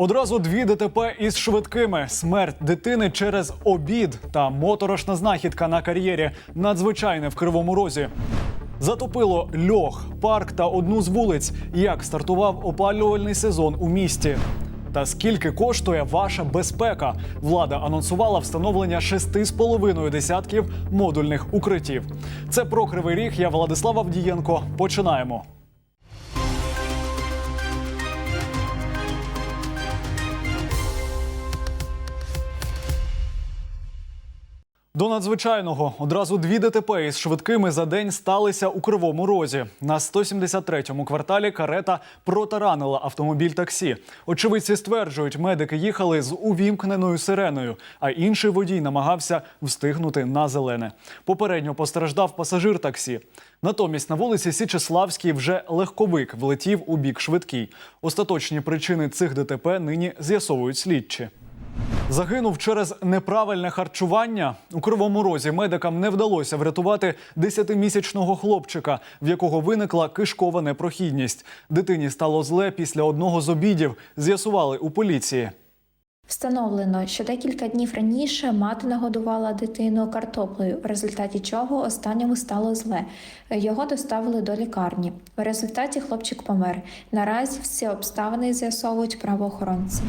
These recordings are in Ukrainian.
Одразу дві ДТП із швидкими: смерть дитини через обід та моторошна знахідка на кар'єрі. Надзвичайне в кривому розі. Затопило льох, парк та одну з вулиць. Як стартував опалювальний сезон у місті? Та скільки коштує ваша безпека? Влада анонсувала встановлення шести з половиною десятків модульних укриттів. Це про кривий ріг. Я Владислав Авдієнко. Починаємо. До надзвичайного одразу дві ДТП із швидкими за день сталися у Кривому Розі. На 173-му кварталі карета протаранила автомобіль таксі. Очевидці стверджують, медики їхали з увімкненою сиреною, а інший водій намагався встигнути на зелене. Попередньо постраждав пасажир таксі. Натомість на вулиці Січеславській вже легковик влетів у бік швидкий. Остаточні причини цих ДТП нині з'ясовують слідчі. Загинув через неправильне харчування. У кривому розі медикам не вдалося врятувати 10-місячного хлопчика, в якого виникла кишкова непрохідність. Дитині стало зле після одного з обідів. З'ясували у поліції. Встановлено, що декілька днів раніше мати нагодувала дитину картоплею, в результаті чого останньому стало зле. Його доставили до лікарні. В результаті хлопчик помер. Наразі всі обставини з'ясовують правоохоронці.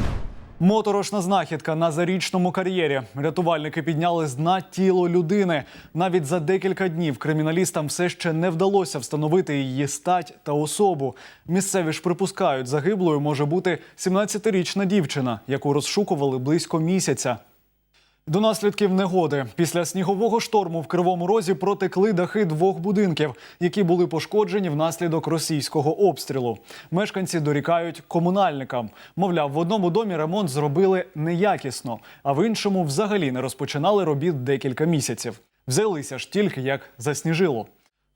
Моторошна знахідка на зарічному кар'єрі. Рятувальники підняли з дна тіло людини. Навіть за декілька днів криміналістам все ще не вдалося встановити її стать та особу. Місцеві ж припускають, загиблою може бути 17-річна дівчина, яку розшукували близько місяця. До наслідків негоди після снігового шторму в Кривому Розі протекли дахи двох будинків, які були пошкоджені внаслідок російського обстрілу. Мешканці дорікають комунальникам. Мовляв, в одному домі ремонт зробили неякісно, а в іншому взагалі не розпочинали робіт декілька місяців. Взялися ж тільки як засніжило.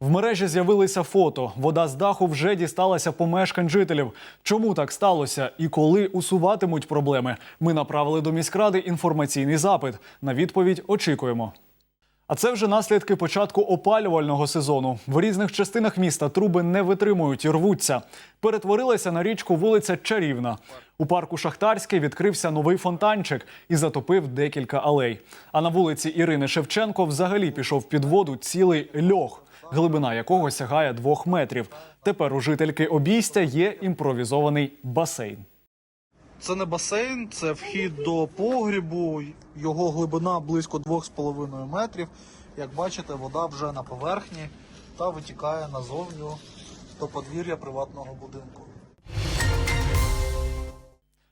В мережі з'явилися фото. Вода з даху вже дісталася помешкань жителів. Чому так сталося і коли усуватимуть проблеми? Ми направили до міськради інформаційний запит. На відповідь очікуємо. А це вже наслідки початку опалювального сезону. В різних частинах міста труби не витримують і рвуться. Перетворилася на річку вулиця Чарівна. У парку Шахтарський відкрився новий фонтанчик і затопив декілька алей. А на вулиці Ірини Шевченко взагалі пішов під воду цілий льох, глибина якого сягає двох метрів. Тепер у жительки обійстя є імпровізований басейн. Це не басейн, це вхід до погрібу. Його глибина близько 2,5 метрів. Як бачите, вода вже на поверхні та витікає назовню до подвір'я приватного будинку.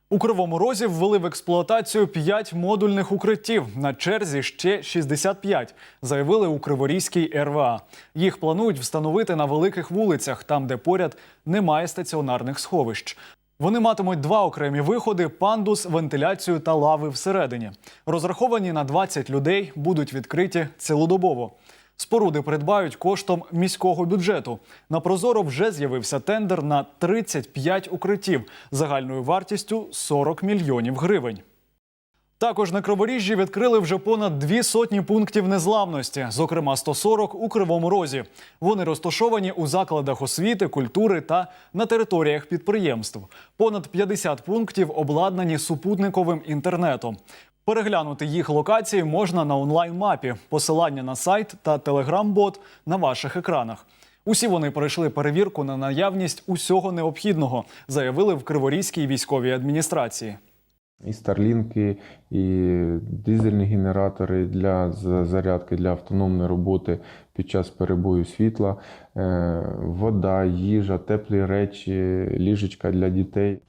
У Кривому Розі ввели в експлуатацію 5 модульних укриттів. На черзі ще 65, заявили у Криворізькій РВА. Їх планують встановити на великих вулицях, там, де поряд немає стаціонарних сховищ. Вони матимуть два окремі виходи: пандус, вентиляцію та лави всередині. Розраховані на 20 людей, будуть відкриті цілодобово. Споруди придбають коштом міського бюджету. На Прозоро вже з'явився тендер на 35 укриттів загальною вартістю 40 мільйонів гривень. Також на Криворіжжі відкрили вже понад дві сотні пунктів незламності, зокрема 140 у Кривому Розі. Вони розташовані у закладах освіти, культури та на територіях підприємств. Понад 50 пунктів обладнані супутниковим інтернетом. Переглянути їх локації можна на онлайн-мапі. Посилання на сайт та телеграм-бот на ваших екранах. Усі вони пройшли перевірку на наявність усього необхідного, заявили в Криворізькій військовій адміністрації. І старлінки, і дизельні генератори для зарядки для автономної роботи під час перебою світла, е, вода, їжа, теплі речі, ліжечка для дітей.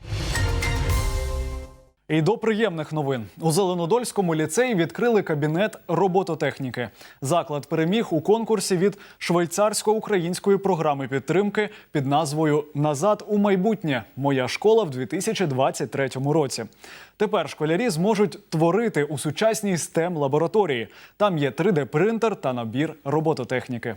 І до приємних новин у Зеленодольському ліцеї відкрили кабінет робототехніки. Заклад переміг у конкурсі від швейцарсько-української програми підтримки під назвою Назад у майбутнє. Моя школа в 2023 році. Тепер школярі зможуть творити у сучасній stem лабораторії. Там є 3D принтер та набір робототехніки.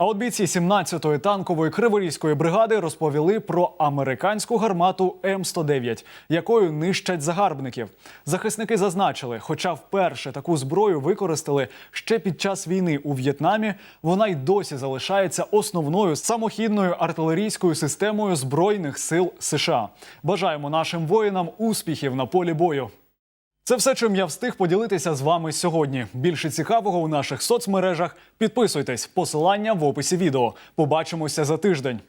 А от бійці 17-ї танкової криворізької бригади розповіли про американську гармату М109, якою нищать загарбників. Захисники зазначили, хоча вперше таку зброю використали ще під час війни у В'єтнамі, вона й досі залишається основною самохідною артилерійською системою збройних сил США. Бажаємо нашим воїнам успіхів на полі бою. Це все, чим я встиг поділитися з вами сьогодні. Більше цікавого у наших соцмережах. Підписуйтесь, посилання в описі відео. Побачимося за тиждень.